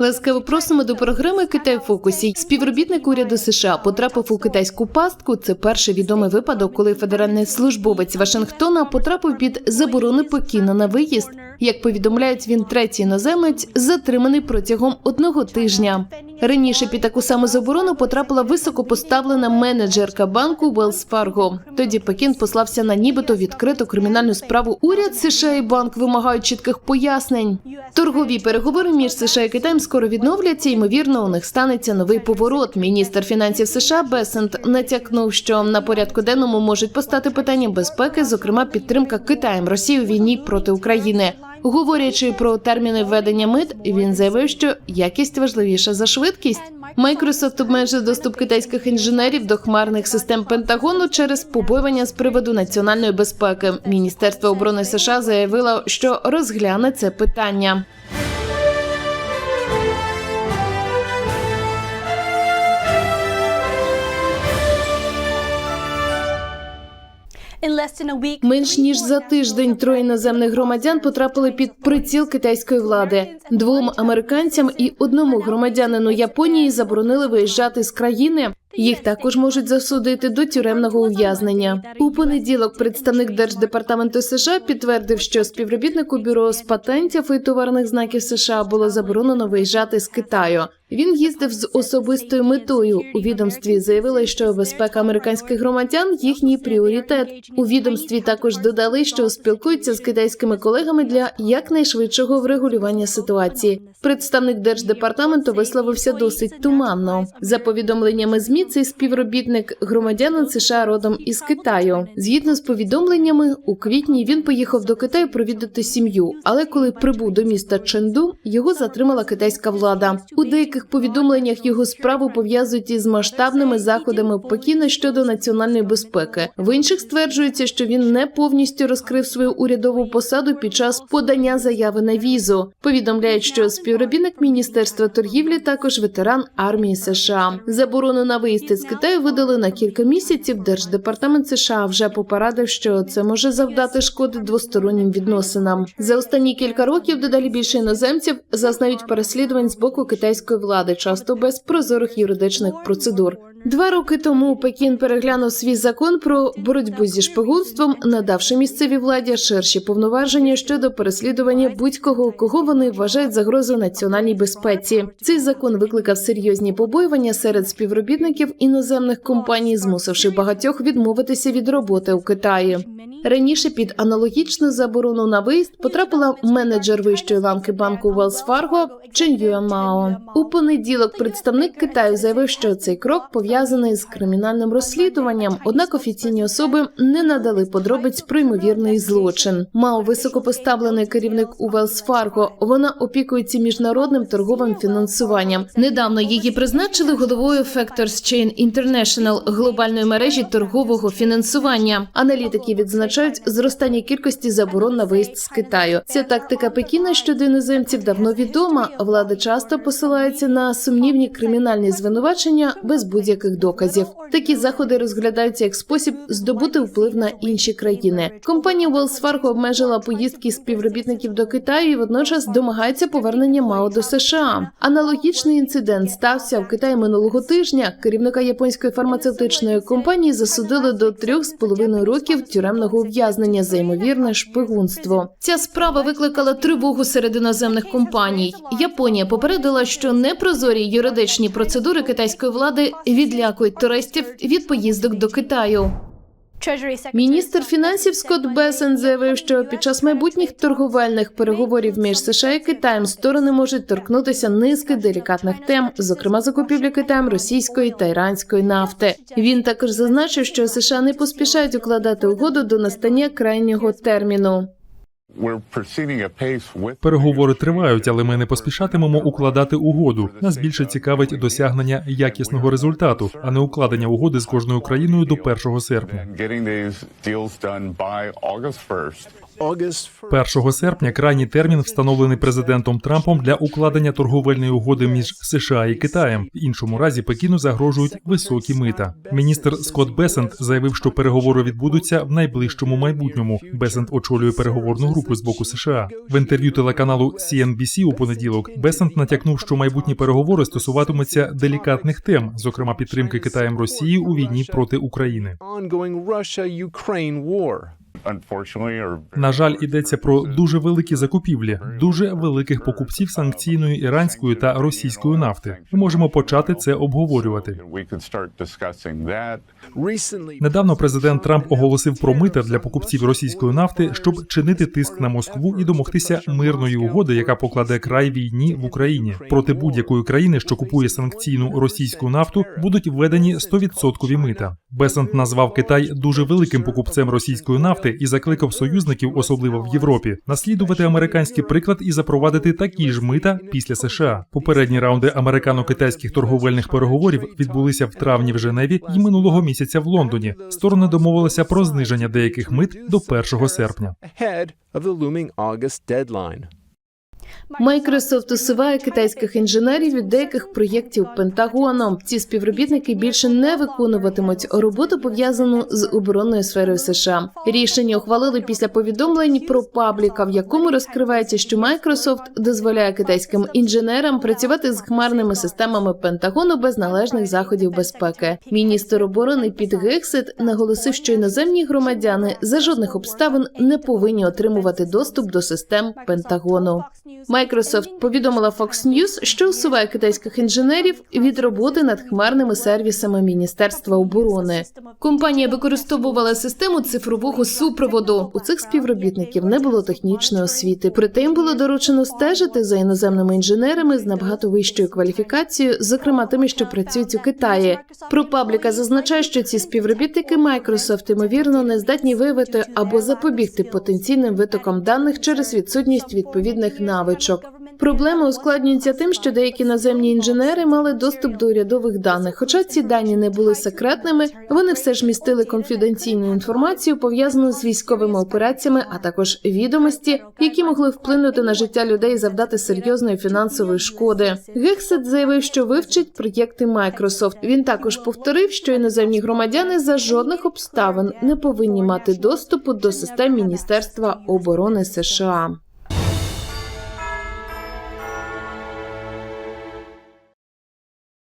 Ласкаво просимо до програми Китай в фокусі. Співробітник уряду США потрапив у китайську пастку. Це перший відомий випадок, коли федеральний службовець Вашингтона потрапив під заборону Пекіна на виїзд. Як повідомляють, він третій іноземець, затриманий протягом одного тижня. Раніше під таку саму заборону потрапила високопоставлена менеджерка банку Wells Fargo. Тоді Пекін послався на нібито відкриту кримінальну справу. Уряд США і банк вимагають чітких пояснень. Торгові переговори між США і Китаєм скоро відновляться. Ймовірно, у них станеться новий поворот. Міністр фінансів США Бесент натякнув, що на порядку денному можуть постати питання безпеки, зокрема підтримка Китаєм Росії у війні проти України. Говорячи про терміни введення мит, він заявив, що якість важливіша за швидкість. Microsoft обмежив доступ китайських інженерів до хмарних систем Пентагону через побоювання з приводу національної безпеки. Міністерство оборони США заявило, що розгляне це питання. Менш ніж за тиждень троє іноземних громадян потрапили під приціл китайської влади. Двом американцям і одному громадянину Японії заборонили виїжджати з країни. Їх також можуть засудити до тюремного ув'язнення. У понеділок представник держдепартаменту США підтвердив, що співробітнику бюро з патентів і товарних знаків США було заборонено виїжджати з Китаю. Він їздив з особистою метою. У відомстві заявили, що безпека американських громадян їхній пріоритет. У відомстві також додали, що спілкуються з китайськими колегами для якнайшвидшого врегулювання ситуації. Представник держдепартаменту висловився досить туманно. За повідомленнями змі, цей співробітник громадянин США родом із Китаю. Згідно з повідомленнями, у квітні він поїхав до Китаю провідати сім'ю. Але коли прибув до міста Ченду, його затримала китайська влада. У деяких повідомленнях його справу пов'язують із масштабними заходами Пекіна щодо національної безпеки. В інших стверджується, що він не повністю розкрив свою урядову посаду під час подання заяви на візу. Повідомляють, що співробітник міністерства торгівлі також ветеран армії США. Заборону на виїзд із Китаю видали на кілька місяців. Держдепартамент США вже попередив, що це може завдати шкоди двостороннім відносинам. За останні кілька років дедалі більше іноземців зазнають переслідувань з боку китайської влади, часто без прозорих юридичних процедур. Два роки тому Пекін переглянув свій закон про боротьбу зі шпигунством, надавши місцевій владі ширші повноваження щодо переслідування будь-кого, кого вони вважають загрозою національній безпеці. Цей закон викликав серйозні побоювання серед співробітників іноземних компаній, змусивши багатьох відмовитися від роботи у Китаї. Раніше під аналогічну заборону на виїзд потрапила менеджер вищої ланки банку Wells Fargo Чен Юамао. У понеділок представник Китаю заявив, що цей крок пов'язаний з кримінальним розслідуванням. Однак офіційні особи не надали подробиць про ймовірний злочин. Мао високопоставлений керівник у Wells Fargo. Вона опікується міжнародним торговим фінансуванням. Недавно її призначили головою Factors Chain International глобальної мережі торгового фінансування. Аналітики відзначають зростання кількості заборон на виїзд з Китаю. Ця тактика Пекіна щодо іноземців давно відома. Влада часто посилається на сумнівні кримінальні звинувачення без будь-яких доказів. Такі заходи розглядаються як спосіб здобути вплив на інші країни. Компанія Wells Fargo обмежила поїздки співробітників до Китаю і водночас домагається повернення МАО до США. Аналогічний інцидент стався в Китаї минулого тижня. Керівника японської фармацевтичної компанії засудили до трьох з половиною років тюремного ув'язнення за ймовірне шпигунство. Ця справа викликала тривогу серед іноземних компаній. Японія попередила, що непрозорі юридичні процедури китайської влади відлякують туристів від поїздок до Китаю. Міністр фінансів Скотт Бесен заявив, що під час майбутніх торговельних переговорів між США і Китаєм сторони можуть торкнутися низки делікатних тем, зокрема закупівлі Китаєм російської та іранської нафти. Він також зазначив, що США не поспішають укладати угоду до настання крайнього терміну. Переговори тривають, але ми не поспішатимемо укладати угоду. Нас більше цікавить досягнення якісного результату, а не укладення угоди з кожною країною до 1 серпня. August 1st. 1 серпня крайній термін встановлений президентом Трампом для укладення торговельної угоди між США і Китаєм. В іншому разі Пекіну загрожують високі мита. Міністр Скотт Бесент заявив, що переговори відбудуться в найближчому майбутньому. Бесент очолює переговорну групу з боку США. В інтерв'ю телеканалу CNBC у понеділок Бесент натякнув, що майбутні переговори стосуватимуться делікатних тем, зокрема підтримки Китаєм Росії у війні проти України. На жаль, йдеться про дуже великі закупівлі, дуже великих покупців санкційної іранської та російської нафти. Ми можемо почати це обговорювати. Недавно президент Трамп оголосив про мита для покупців російської нафти, щоб чинити тиск на Москву і домогтися мирної угоди, яка покладе край війні в Україні. Проти будь-якої країни, що купує санкційну російську нафту, будуть введені 100% мита. Бесант назвав Китай дуже великим покупцем російської нафти і закликав союзників, особливо в Європі, наслідувати американський приклад і запровадити такі ж мита після США. Попередні раунди американо-китайських торговельних переговорів відбулися в травні в Женеві і минулого місяця в Лондоні. Сторони домовилися про зниження деяких мит до 1 серпня. Майкрософт усуває китайських інженерів від деяких проєктів Пентагону. Ці співробітники більше не виконуватимуть роботу пов'язану з оборонною сферою США. Рішення ухвалили після повідомлень про пабліка, в якому розкривається, що Майкрософт дозволяє китайським інженерам працювати з хмарними системами Пентагону без належних заходів безпеки. Міністр оборони Піт Гексет наголосив, що іноземні громадяни за жодних обставин не повинні отримувати доступ до систем Пентагону. Microsoft повідомила Fox News, що усуває китайських інженерів від роботи над хмарними сервісами Міністерства оборони. Компанія використовувала систему цифрового супроводу. У цих співробітників не було технічної освіти. Проте їм було доручено стежити за іноземними інженерами з набагато вищою кваліфікацією, зокрема тими, що працюють у Китаї. ProPublica зазначає, що ці співробітники Microsoft, ймовірно не здатні виявити або запобігти потенційним витокам даних через відсутність відповідних навичок. Проблема ускладнюється тим, що деякі наземні інженери мали доступ до урядових даних. Хоча ці дані не були секретними, вони все ж містили конфіденційну інформацію, пов'язану з військовими операціями, а також відомості, які могли вплинути на життя людей і завдати серйозної фінансової шкоди. Гексет заявив, що вивчить проєкти Microsoft. Він також повторив, що іноземні громадяни за жодних обставин не повинні мати доступу до систем Міністерства оборони США.